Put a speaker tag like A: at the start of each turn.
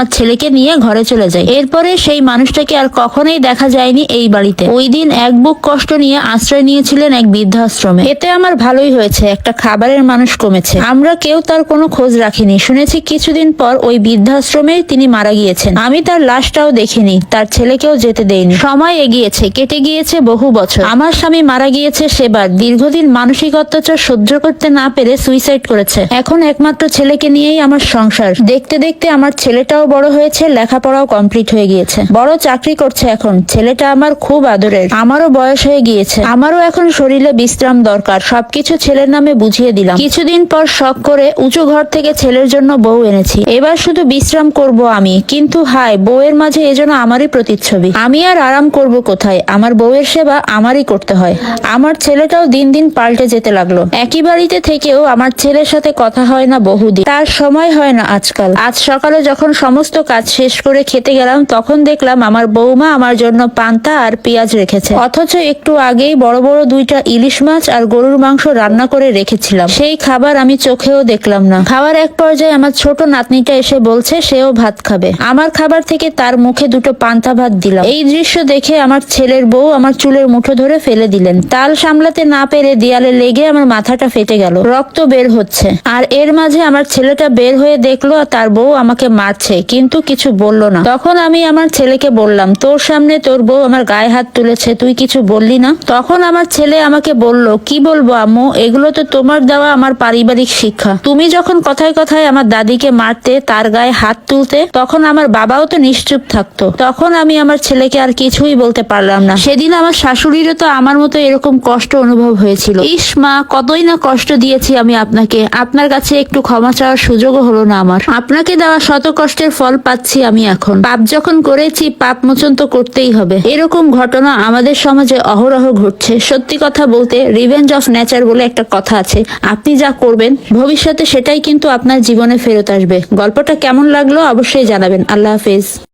A: আমার ছেলেকে নিয়ে ঘরে চলে যায়। এরপরে সেই মানুষটাকে আর কখনোই দেখা যায়নি এই বাড়িতে। ওই দিন এক বুক কষ্ট নিয়ে আশ্রয় নিয়েছিলেন এক বৃদ্ধাশ্রমে। এতে আমার ভালোই হয়েছে, একটা খাবারের মানুষ কমেছে। আমরা কেউ তার কোনো খোঁজ রাখিনি। শুনেছি কিছুদিন পর ওই বৃদ্ধাশ্রমেই তিনি মারা গিয়েছেন। আমি তার লাশটাও দেখিনি, তার ছেলেকেও যেতে দেইনি। সময় এগিয়েছে, কেটে গিয়েছে বহু বছর। আমার স্বামী মারা গিয়েছে সেবার। দীর্ঘদিন মানসিক অত্যাচার সহ্য করতে না পেরে সুইসাইড করেছে। এখন একমাত্র ছেলেকে নিয়েই আমার সংসার। দেখতে দেখতে আমার ছেলেটাও বড় হয়েছে, লেখাপড়াও কমপ্লিট হয়ে গিয়েছে। বড় চাকরি করছে এখন। ছেলেটা আমার খুব আদরের। আমারও বয়স হয়ে গিয়েছে। আমারও এখন শরীরে বিশ্রাম দরকার। সবকিছু ছেলের নামে বুঝিয়ে দিলাম। কিছুদিন পর শখ করে উঁচু ঘর থেকে ছেলের জন্য বউ এনেছি। এবার শুধু বিশ্রাম করব আমি। কিন্তু হায়, বউয়ের মাঝে এজন্য আমারই প্রতিচ্ছবি। আমি আর আরাম করব কোথায়? আমার বউয়ের সেবা আমারই করতে হয়। আমার ছেলেটাও দিন দিন পাল্টে যেতে লাগল। একই বাড়িতে থেকেও আমার ছেলের সাথে কথা হয় না বহুদিন। তার সময় হয় না আজকাল। আজ সকালে যখন সমস্ত কাজ শেষ করে খেতে গেলাম, তখন দেখলাম আমার বৌমা আমার জন্য পান্তা আর পেঁয়াজ রেখেছে। অথচ একটু আগেই বড় বড় দুইটা ইলিশ মাছ আর গরুর মাংস রান্না করে রেখেছিলাম। সেই খাবার আমি চোখেও দেখলাম না। খাবার এক পর্যায়ে আমার ছোট নাতনিটা এসে বলছে, সেও ভাত খাবে। আমার খাবার থেকে তার মুখে দুটো পান্তা ভাত দিলাম। এই দৃশ্য দেখে আমার ছেলের বউ আমার চুলের মুঠো ধরে ফেলে দিলেন। তাল সামলাতে না পেরে দেয়ালে লেগে আমার মাথাটা ফেটে গেল। রক্ত বের হচ্ছে। আর এর মাঝে আমার ছেলেটা বের হয়ে দেখল আর তার বউ আমাকে মারছে। কিন্তু কিছু বলল না। তখন আমি আমার ছেলেকে বললাম, তোর সামনে তোর বউ আমার গায়ে হাত তুলেছে, তুই কিছু বললি না? তখন আমার ছেলে আমাকে বলল, কি বলব আম্মু, এগুলো তো তোমার দেওয়া আমার পারিবারিক শিক্ষা। তুমি যখন কথায় কথায় আমার দাদিকে মারতে, তার গায়ে হাত তুলতে, তখন আমার বাবাও তো নিশ্চুপ থাকতো। তখন আমি আমার ছেলেকে আর কিছুই বলতে পারলাম না। সেদিন আমার শাশুড়িরও তো আমার মতো এরকম কষ্ট অনুভব হয়েছিল। ইস মা, কতই না কষ্ট দিয়েছি আমি আপনাকে। আপনার কাছে একটু ক্ষমা চাওয়ার সুযোগও হলো না আমার। আপনাকে দেওয়া শত কষ্টের ফল পাচ্ছি আমি এখন। পাপ যখন করেছি, পাপ মোচন তো করতেই হবে। এরকম ঘটনা আমাদের সমাজে অহরহ ঘটছে। সত্যি কথা বলতে রিভেঞ্জ অফ নেচার বলে একটা কথা আছে। আপনি যা করবেন, ভবিষ্যতে সেটাই কিন্তু আপনার জীবনে ফেরত আসবে। গল্পটা কেমন লাগল অবশ্যই জানাবেন। আল্লাহ হাফেজ।